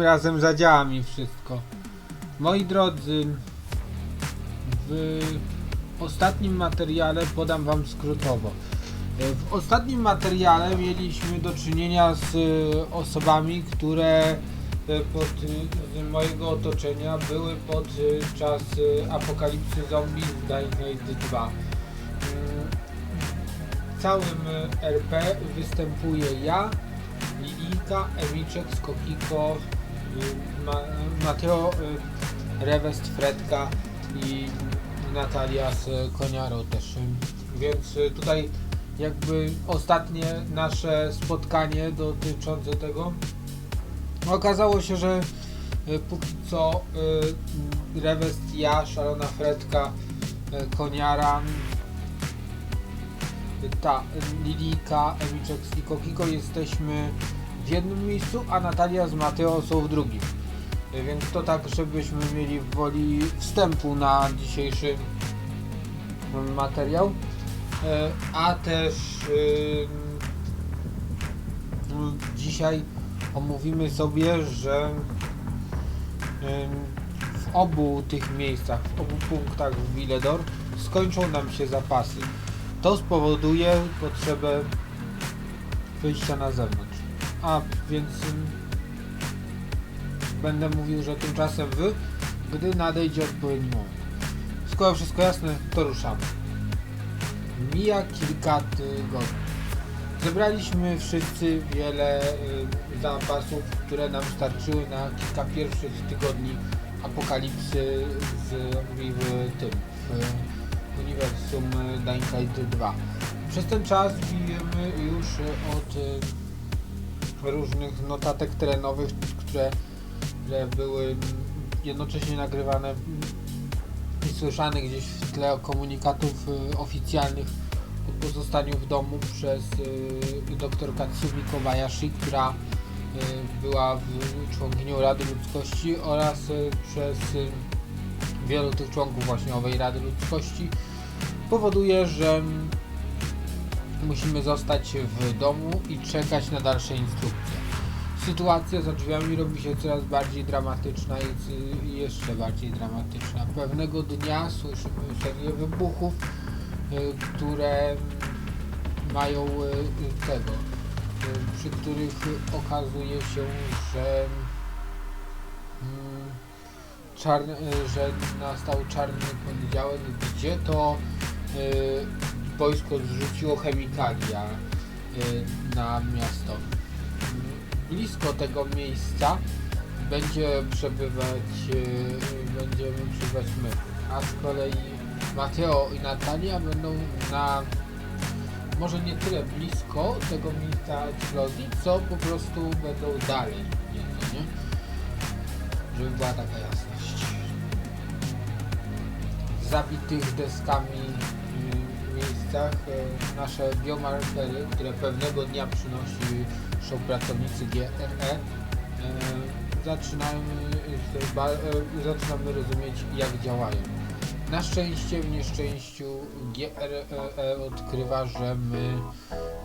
Razem zadziała mi wszystko. Moi drodzy, w ostatnim materiale podam wam skrótowo. W ostatnim materiale mieliśmy do czynienia z e, osobami, które e, pod, z mojego otoczenia były pod e, apokalipsy zombie z Dying Light 2. Mm, W całym RP występuję ja, Lilika, Emiczek, Skokiko, Mateo, y, Rewest, Fredka i Natalia z Koniarą też. Więc y, tutaj jakby ostatnie nasze spotkanie dotyczące tego okazało się, że y, póki co y, Rewest, ja, Szalona Fredka, y, Koniara, ta Lilika, Emiczek i Kokiko jesteśmy w jednym miejscu, a Natalia z Mateo są w drugim. Y, Więc to tak, żebyśmy mieli woli wstępu na dzisiejszy mm, materiał. Y, A też mm, dzisiaj omówimy sobie, że w obu tych miejscach, w obu punktach w Villedor skończą nam się zapasy. To spowoduje potrzebę wyjścia na zewnątrz. A więc będę mówił, że tymczasem wy, gdy nadejdzie odpowiedni moment. Skoro wszystko jasne, to ruszamy. Mija kilka tygodni. Zebraliśmy wszyscy wiele y, zapasów, które nam starczyły na kilka pierwszych tygodni apokalipsy z zombie w tym, w uniwersum Dying Light 2. Przez ten czas bijemy już od różnych notatek terenowych, które, które były jednocześnie nagrywane i słyszane gdzieś w tle komunikatów y, oficjalnych po pozostaniu w domu przez y, dr Katsumi Kobayashi, która y, była w, członkinią Rady Ludzkości oraz przez wielu tych członków właśnie owej Rady Ludzkości powoduje, że musimy zostać w domu i czekać na dalsze instrukcje. Sytuacja za drzwiami robi się coraz bardziej dramatyczna i jeszcze bardziej dramatyczna. Pewnego dnia słyszymy serię wybuchów, y, które mają y, tego, y, przy których okazuje się, że mm, czarny, że nastał czarny poniedziałek, gdzie to wojsko zrzuciło chemikalia y, na miasto. Blisko tego miejsca będzie przebywać, y, będziemy przebywać my, a z kolei Mateo i Natalia będą na może nie tyle blisko tego miejsca eksplozji, co po prostu będą dalej nieco, nie? Żeby była taka jasność. Zabitych deskami miejscach y, nasze biomarkery, które pewnego dnia przynosi są pracownicy GRE, y, zaczynamy, y, zaczynamy rozumieć jak działają. Na szczęście, w nieszczęściu GRE odkrywa, że my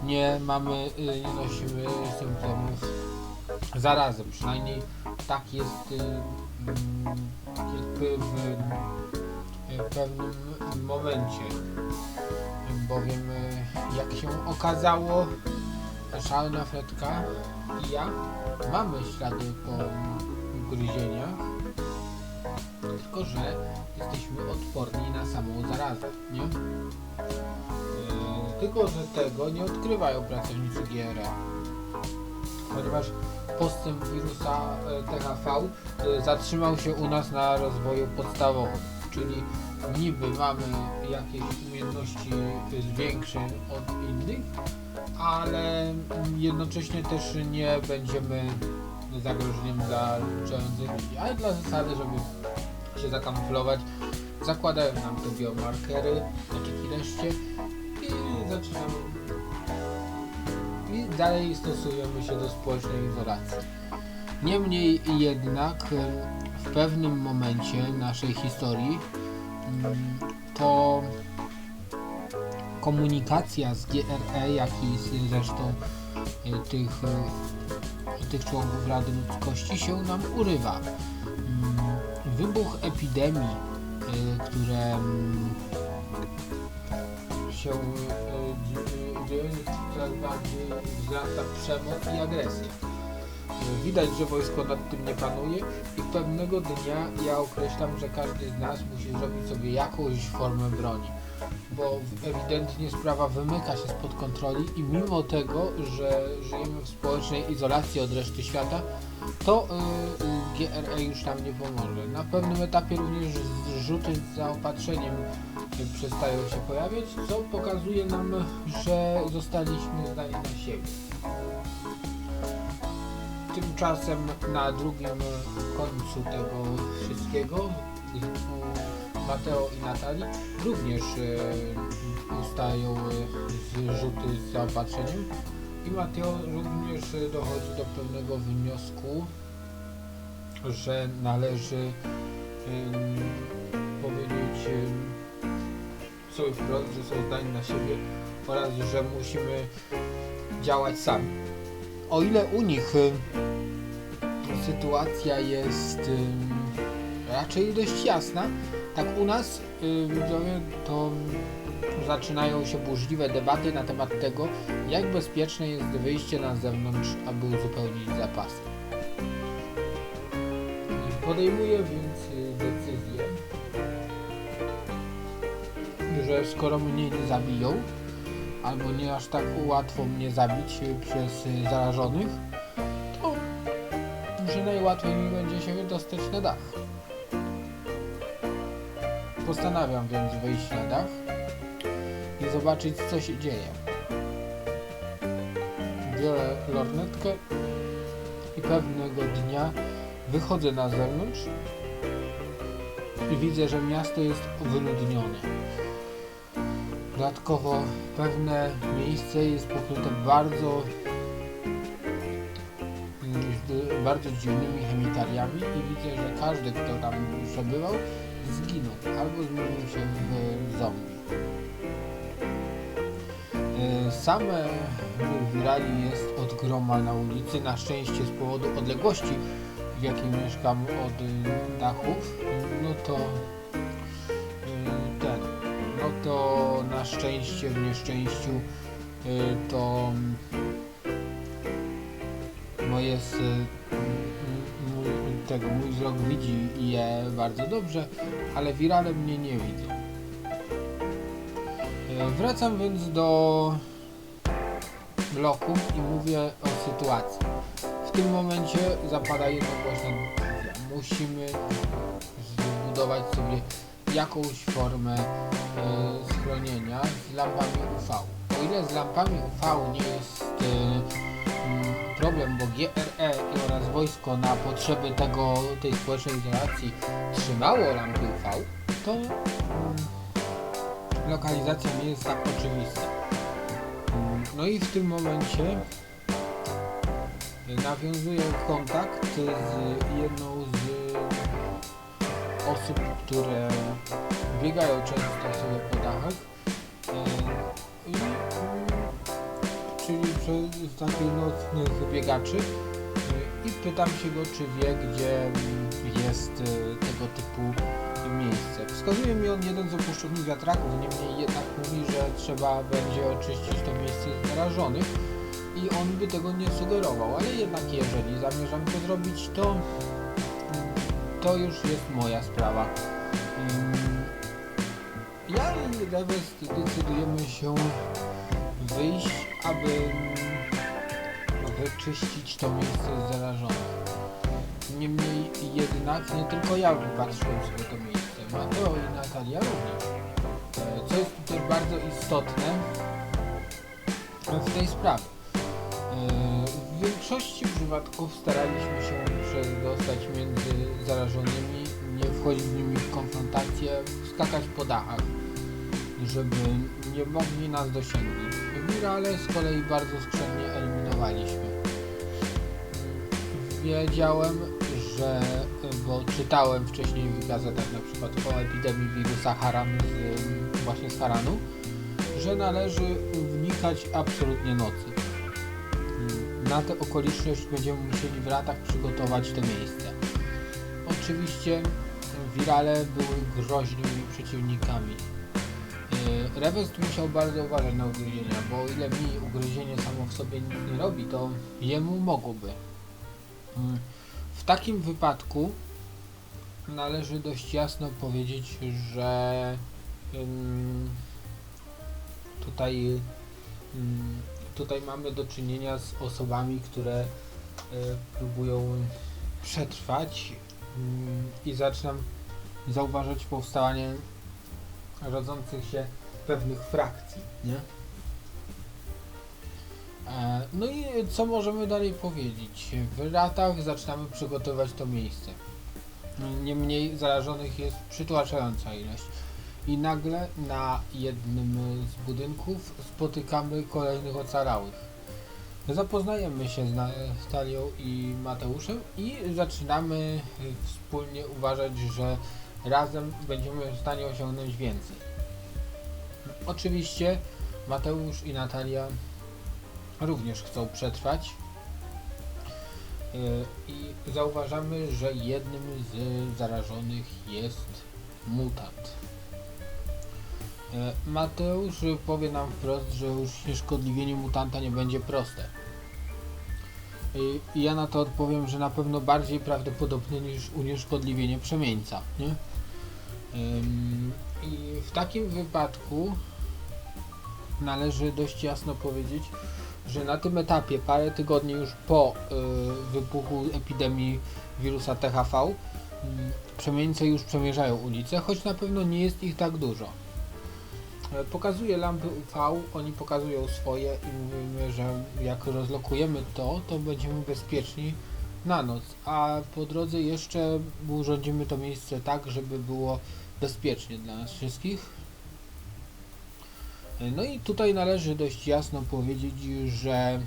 nie mamy, nie nosimy symptomów zarazy. Przynajmniej tak jest mm, w pewnym momencie. Bowiem y, jak się okazało, szalona Fredka i ja mamy ślady po ugryzieniach, tylko że jesteśmy odporni na samą zarazę, nie? Yy, tylko, że tego nie odkrywają pracownicy GRE. Ponieważ postęp wirusa e, THV e, zatrzymał się u nas na rozwoju podstawowym, czyli niby mamy jakieś umiejętności większe od innych, ale jednocześnie też nie będziemy zagrożeniem dla żyjących. Ale dla zasady, żeby się zakamuflować, zakładają nam te biomarkery, znaczy kileszcze i zaczynamy i dalej stosujemy się do społecznej izolacji. Niemniej jednak w pewnym momencie naszej historii to komunikacja z GRE, jak i z zresztą e, tych e, tych członków Rady Ludzkości się nam urywa. Mm, Wybuch epidemii, y, które mm, się dzie- dzieją, coraz bardziej wzrasta przemoc i agresja. Widać, że wojsko nad tym nie panuje i pewnego dnia ja określam, że każdy z nas musi zrobić sobie jakąś formę broni bo ewidentnie sprawa wymyka się spod kontroli i mimo tego, że żyjemy w społecznej izolacji od reszty świata, to y, y, GRE już nam nie pomoże. Na pewnym etapie również zrzuty z zaopatrzeniem przestają się pojawiać, co pokazuje nam, że zostaliśmy zdani na siebie. Tymczasem na drugim końcu tego wszystkiego Mateo i Natalii również e, ustają e, zrzuty z zaopatrzeniem i Mateo również e, dochodzi do pewnego wniosku, że należy powiedzieć sobie wprost, że są zdani na siebie oraz że musimy działać sami. O ile u nich em, sytuacja jest em, raczej dość jasna, tak u nas y, widzowie to zaczynają się burzliwe debaty na temat tego, jak bezpieczne jest wyjście na zewnątrz, aby uzupełnić zapasy. Podejmuję więc y, decyzję, że skoro mnie nie zabiją, albo nie aż tak łatwo mnie zabić y, przez y, zarażonych, to że najłatwiej mi będzie się dostać na dach. Postanawiam więc wyjść na dach i zobaczyć co się dzieje. Biorę lornetkę i pewnego dnia wychodzę na zewnątrz i widzę, że miasto jest wyludnione. Dodatkowo pewne miejsce jest pokryte bardzo z bardzo dziwnymi chemikaliami i widzę, że każdy, kto tam przebywał, zginął albo zmienił się w zombie. E, Same wirali jest od groma na ulicy, na szczęście z powodu odległości, w jakiej mieszkam od y, dachów, no to szczęście w nieszczęściu y, to moje s- m- mój, tego, mój wzrok widzi je bardzo dobrze, ale wirale mnie nie widzą. E, Wracam więc do bloków i mówię o sytuacji. W tym momencie zapada jednogłośna decyzja. Musimy zbudować sobie jakąś formę e, schronienia z lampami UV. O ile z lampami UV nie jest e, mm, problem, bo GRE oraz wojsko na potrzeby tego, tej społecznej izolacji trzymało lampy UV, to mm, lokalizacja nie jest tak oczywista. Mm, No i w tym momencie nawiązuję kontakt z jedną z osób, które biegają często sobie po dachach. I, mm, czyli przez takich nocnych biegaczy i pytam się go, czy wie, gdzie mm, jest y, tego typu miejsce. Wskazuje mi on jeden z opuszczonych wiatraków, niemniej jednak mówi, że trzeba będzie oczyścić to miejsce z zarażonych i on by tego nie sugerował, ale jednak jeżeli zamierzam to zrobić, to to już jest moja sprawa. Ja i Reves decydujemy się wyjść, aby mm, wyczyścić to miejsce z zarażonych. Niemniej jednak nie tylko ja wypatrzyłem sobie to miejsce, Mateo i Natalia również. E, Co jest tutaj bardzo istotne w tej sprawie. W większości przypadków staraliśmy się przedostać między zarażonymi, nie wchodzić z nimi w konfrontację, skakać po dachach, żeby nie mogli nas dosięgnąć. Wirale z kolei bardzo skrzętnie eliminowaliśmy. Wiedziałem, że, bo czytałem wcześniej w gazetach na przykład o epidemii wirusa Haran z, właśnie z Haranu, że należy wnikać absolutnie nocy. Na tę okoliczność będziemy musieli w latach przygotować to miejsce. Oczywiście wirale były groźnymi przeciwnikami. Yy, Rewest musiał bardzo uważać na ugryzienia, bo o ile mi ugryzienie samo w sobie nic nie robi, to jemu mogłoby. Yy, W takim wypadku należy dość jasno powiedzieć, że ym, tutaj, ym, tutaj mamy do czynienia z osobami, które y, próbują przetrwać ym, i zaczynam zauważać powstawanie rodzących się pewnych frakcji, nie? E, No i co możemy dalej powiedzieć? W latach zaczynamy przygotowywać to miejsce. Niemniej zarażonych jest przytłaczająca ilość. I nagle na jednym z budynków spotykamy kolejnych ocalałych. Zapoznajemy się z Natalią i Mateuszem i zaczynamy wspólnie uważać, że razem będziemy w stanie osiągnąć więcej. Oczywiście Mateusz i Natalia również chcą przetrwać. Yy, I zauważamy, że jednym z zarażonych jest mutant. Yy, Mateusz powie nam wprost, że już nieszkodliwienie mutanta nie będzie proste. Yy, I ja na to odpowiem, że na pewno bardziej prawdopodobne niż unieszkodliwienie przemieńca. Nie? I w takim wypadku należy dość jasno powiedzieć, że na tym etapie, parę tygodni już po y, wybuchu epidemii wirusa THV, y, przemieńcy już przemierzają ulice, choć na pewno nie jest ich tak dużo. E, Pokazuje lampy UV, oni pokazują swoje i mówimy, że jak rozlokujemy to, to będziemy bezpieczni na noc, a po drodze jeszcze urządzimy to miejsce tak, żeby było bezpiecznie dla nas wszystkich. No i tutaj należy dość jasno powiedzieć, że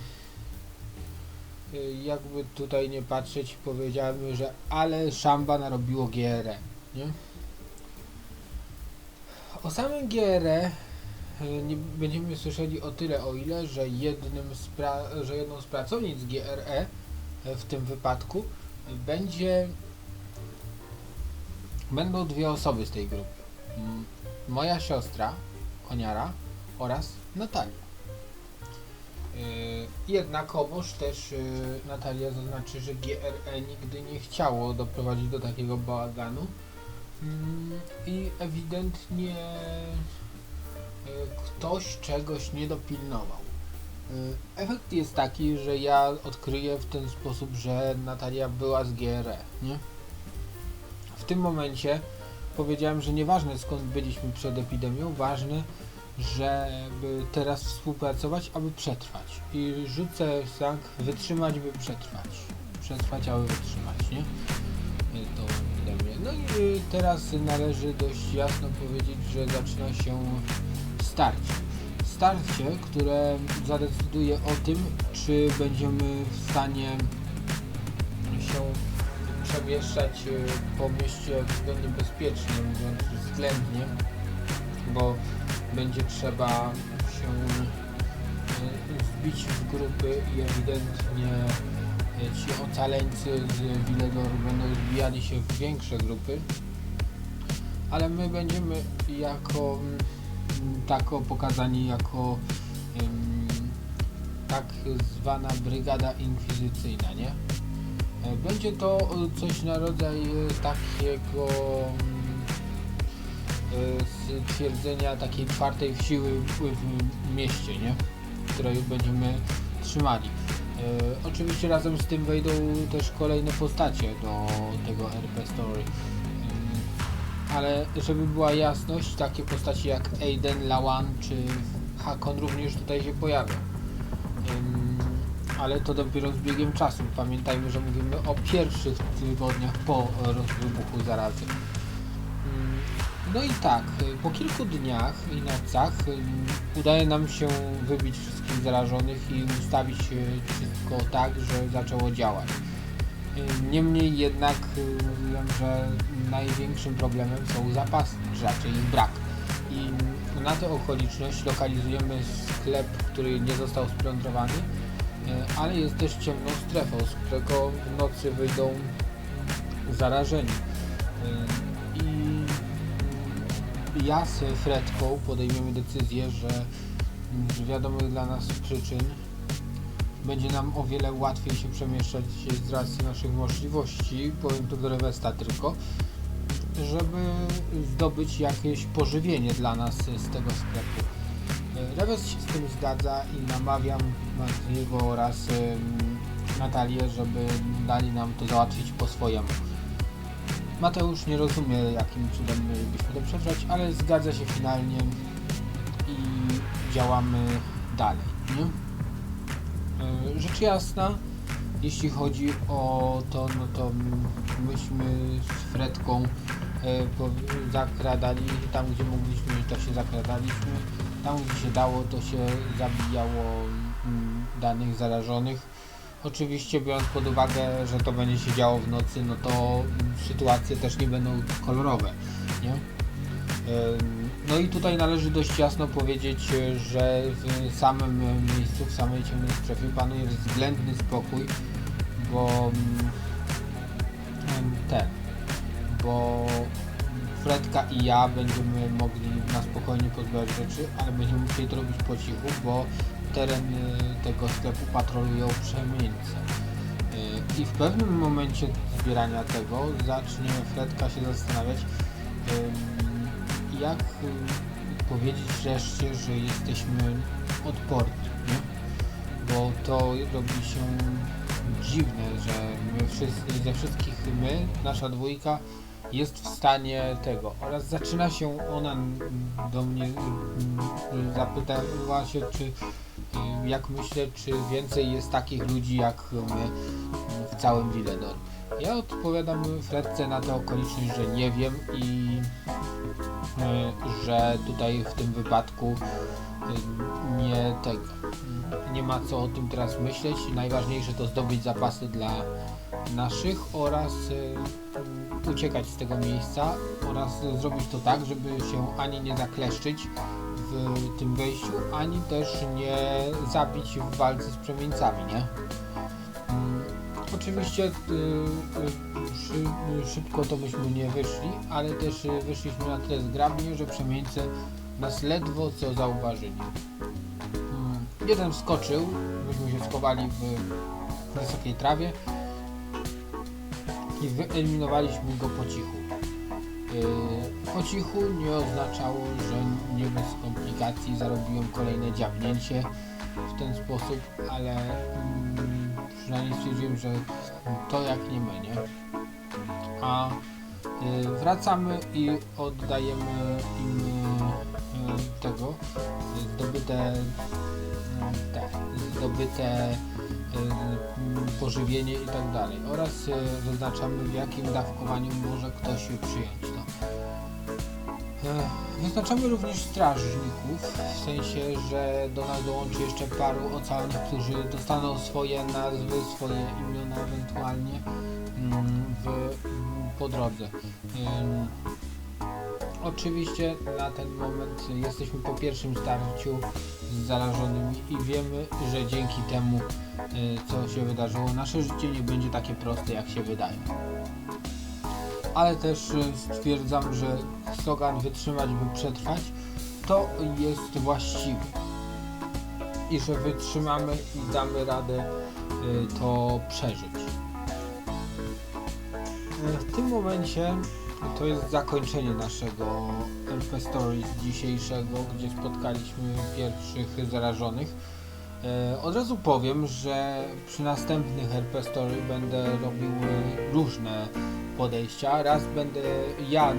y, jakby tutaj nie patrzeć, powiedziałem, że ale szamba narobiło GRE, nie? O samym GRE y, nie będziemy słyszeli o tyle, o ile, że jednym z że jedną z pracownic GRE y, w tym wypadku będzie będą dwie osoby z tej grupy. Mm, Moja siostra, Koniara, oraz Natalia. Yy, jednakowoż też Natalia zaznaczy, że GRE nigdy nie chciało doprowadzić do takiego bałaganu i ewidentnie yy, ktoś czegoś nie dopilnował. Yy, efekt jest taki, że ja odkryję w ten sposób, że Natalia była z GRE, nie? W tym momencie powiedziałem, że nieważne skąd byliśmy przed epidemią, ważne, żeby teraz współpracować, aby przetrwać. I rzucę sang wytrzymać, by przetrwać. Przetrwać, aby wytrzymać, nie? No i teraz należy dość jasno powiedzieć, że zaczyna się starcie. Starcie, które zadecyduje o tym, czy będziemy w stanie się przemieszczać y, po mieście względnie bezpiecznie, mówiąc względnie, bo będzie trzeba się y, zbić w grupy i ewidentnie ci ocaleńcy z Villedor będą zbijali się w większe grupy, ale my będziemy jako mm, tako pokazani jako ym, tak zwana brygada inkwizycyjna, nie? E, Będzie to coś na rodzaj e, takiego mm, e, stwierdzenia takiej czwartej siły w mieście, nie? Której będziemy trzymali. E, oczywiście razem z tym wejdą też kolejne postacie do tego RP Story. Ym, ale żeby była jasność, takie postacie jak Aiden, Lawan czy Hakon również tutaj się pojawią. Ale to dopiero z biegiem czasu. Pamiętajmy, że mówimy o pierwszych tygodniach po wybuchu zarazy. Mm, No i tak, po kilku dniach i nocach ym, udaje nam się wybić wszystkich zarażonych i ustawić y, wszystko tak, że zaczęło działać. Ym, Niemniej jednak y, mówiłem, że największym problemem są zapasy grzaczy, ich brak. I na tę okoliczność lokalizujemy sklep, który nie został splądrowany ale jest też ciemną strefą, z którego w nocy wyjdą zarażeni. Ja z Fredką podejmiemy decyzję, że z wiadomych dla nas przyczyn będzie nam o wiele łatwiej się przemieszczać z racji naszych możliwości, powiem to do Rewesta tylko, żeby zdobyć jakieś pożywienie dla nas z tego sklepu. Rewes się z tym zgadza i namawiam Matliego oraz Natalię, żeby dali nam to załatwić po swojemu. Mateusz nie rozumie, jakim cudem mielibyśmy to przetrwać, ale zgadza się finalnie i działamy dalej. Nie? Yy, Rzecz jasna, jeśli chodzi o to, no to myśmy z Fredką e, zakradali tam, gdzie mogliśmy, to się zakradaliśmy. Tam, gdzie się dało, to się zabijało mm, danych zarażonych. Oczywiście biorąc pod uwagę, że to będzie się działo w nocy, no to sytuacje też nie będą kolorowe, nie? No i tutaj należy dość jasno powiedzieć, że w samym miejscu, w samej ciemnej strefie panuje względny spokój, bo mm, ten, bo Fredka i ja będziemy mogli na spokojnie pozbierać rzeczy, ale będziemy musieli to robić po cichu, bo teren y, tego sklepu patrolują przemieńcy. Y, I w pewnym momencie zbierania tego zacznie Fredka się zastanawiać, jak y, powiedzieć wreszcie, że jesteśmy odporni, nie? Bo to robi się dziwne, że my wszyscy, ze wszystkich my, nasza dwójka, jest w stanie tego. Oraz zaczyna się ona do mnie zapytała się, czy jak myślę, czy więcej jest takich ludzi jak my w całym Villedor. Ja odpowiadam Fredce na tę okoliczność, że nie wiem i y, że tutaj w tym wypadku y, nie tego nie ma co o tym teraz myśleć. Najważniejsze to zdobyć zapasy dla naszych oraz y, uciekać z tego miejsca oraz zrobić to tak, żeby się ani nie zakleszczyć w tym wejściu, ani też nie zabić w walce z przemieńcami, nie? Mm, Oczywiście y, y, szy, szybko to byśmy nie wyszli, ale też y, wyszliśmy na tyle zgrabnie, że przemieńcy nas ledwo co zauważyli. Mm, Jeden wskoczył, myśmy się schowali w wysokiej trawie i wyeliminowaliśmy go po cichu. Po cichu nie oznaczało, że nie bez komplikacji zarobiłem kolejne dziabnięcie w ten sposób, ale mm, przynajmniej stwierdziłem, że to jak nie my, nie? A yy, wracamy i oddajemy im yy, tego zdobyte yy, te zdobyte y, pożywienie i tak dalej oraz y, zaznaczamy w jakim dawkowaniu może ktoś przyjąć E, Wyznaczamy również strażników, w sensie, że do nas dołączy jeszcze paru ocalnych, którzy dostaną swoje nazwy, swoje imiona ewentualnie mm, w, mm, po drodze. Oczywiście na ten moment jesteśmy po pierwszym starciu z zarażonymi i wiemy, że dzięki temu, y, co się wydarzyło, nasze życie nie będzie takie proste, jak się wydaje. Ale też y, stwierdzam, że slogan wytrzymać, by przetrwać, to jest właściwy. I że wytrzymamy i damy radę y, to przeżyć. Y, W tym momencie to jest zakończenie naszego LP Stories dzisiejszego, gdzie spotkaliśmy pierwszych zarażonych. E, od razu powiem, że przy następnych RP Story będę robił e, różne podejścia. Raz będę ja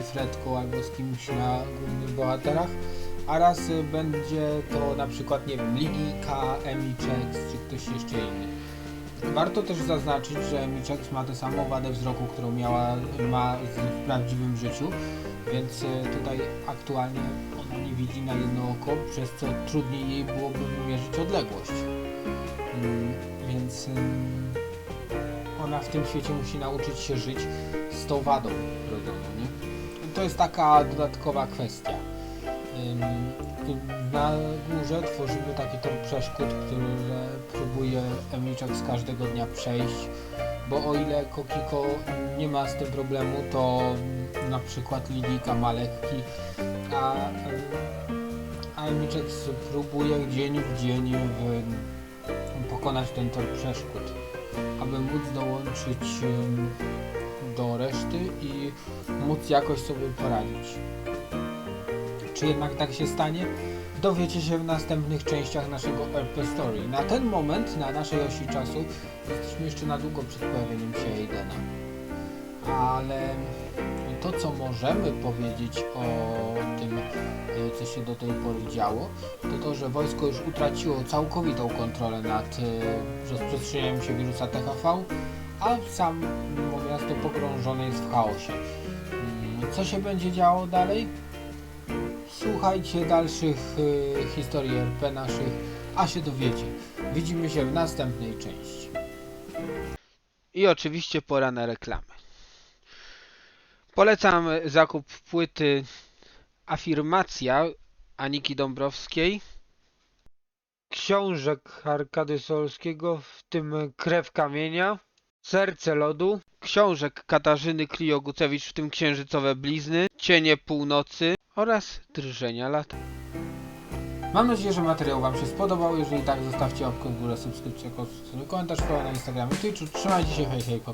z Fredką albo z kimś na głównych bohaterach, a raz e, będzie to na przykład, nie wiem, Ligika, Emichex czy ktoś jeszcze inny. Warto też zaznaczyć, że Michex ma tę samą wadę wzroku, którą miała ma w prawdziwym życiu, więc e, tutaj aktualnie ona nie widzi na jedno oko, przez co trudniej jej byłoby wymierzyć odległość. Mm, Więc ona w tym świecie musi nauczyć się żyć z tą wadą nie? To jest taka dodatkowa kwestia. Na górze tworzymy taki tor przeszkód, który próbuje Emiczek z każdego dnia przejść, bo o ile Kokiko nie ma z tym problemu, to na przykład Lidika ma lekki, a, a Emiczek próbuje dzień w dzień w, pokonać ten tor przeszkód, aby móc dołączyć do reszty i móc jakoś sobie poradzić. Czy jednak tak się stanie? Dowiecie się w następnych częściach naszego RP Story. Na ten moment, na naszej osi czasu, jesteśmy jeszcze na długo przed pojawieniem się Aidena. Ale to, co możemy powiedzieć o tym, y, co się do tej pory działo, to to, że wojsko już utraciło całkowitą kontrolę nad y, rozprzestrzenianiem się wirusa THV, a samo miasto pogrążone jest w chaosie. Mm, Co się będzie działo dalej? Słuchajcie dalszych y, historii RP naszych, a się dowiecie. Widzimy się w następnej części. I oczywiście pora na reklamy. Polecam zakup płyty Afirmacja Aniki Dąbrowskiej, książek Arkady Solskiego, w tym Krew Kamienia, Serce Lodu, książek Katarzyny Kliogucewicz, w tym Księżycowe Blizny, Cienie Północy oraz Drżenia Lata. Mam nadzieję, że materiał Wam się spodobał. Jeżeli tak, zostawcie łapkę w górę, subskrypcję, komentarz, komentarz na Instagramie, Twitchu. Trzymajcie się, hej, hej, pa.